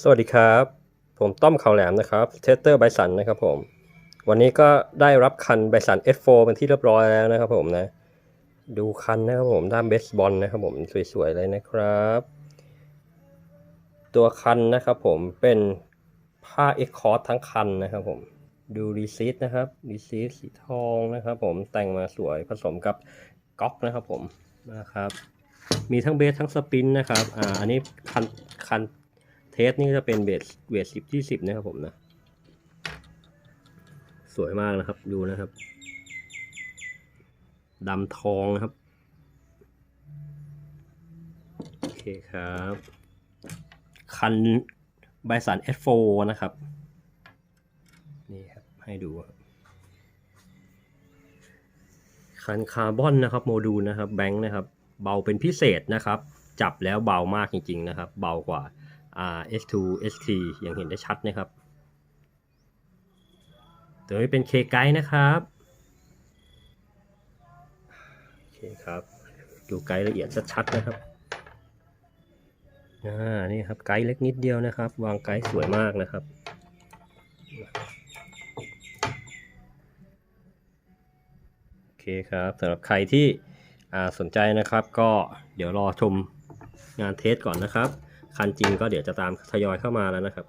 สวัสดีครับ ผมต้อมเขาแหลมนะครับเทสเตอร์ไบสันนะครับผม วันนี้ก็ได้รับคันไบสัน S4 เป็นที่เรียบร้อยแล้วนะครับผมนะ ดูคันนะครับผมด้านเบสบอลนะครับผมสวยๆเลยนะครับ ตัวคันนะครับผมเป็นผ้าเอ็กคอร์ทั้งคันนะครับผมดูรีซีทนะครับรีซีทสีทองนะครับผมแต่งมาสวยผสมกับก๊อกนะครับผมนะครับ มีทั้งเบสทั้งสปินนะครับอ่าอันนี้คันคัน เทสนี่จะเป็นเบสเวทสิบที่สิบนะครับผมนะ สวยมากนะครับดูนะครับดำทองนะครับ โอเคครับ คันไบสัน S4 นะครับ นี่ครับ ให้ดูครับคันคาร์บอนนะครับโมดูลนะครับ แบงค์นะครับ เบาเป็นพิเศษนะครับ จับแล้วเบามากจริง ๆ นะครับ เบากว่า อ่า S2 ST อย่างเห็นได้ชัดนะครับ ตัวนี้เป็นเคไกด์นะครับโอเคครับ ดูไกด์ละเอียดชัดๆนะครับอ่านี่ครับไกด์เล็กนิดเดียวนะครับ วางไกด์สวยมากนะครับโอเคครับสำหรับใครที่สนใจนะครับ ก็เดี๋ยวรอชมงานเทสก่อนนะครับ คันจริงก็เดี๋ยวจะตามทยอยเข้ามาแล้วนะครับ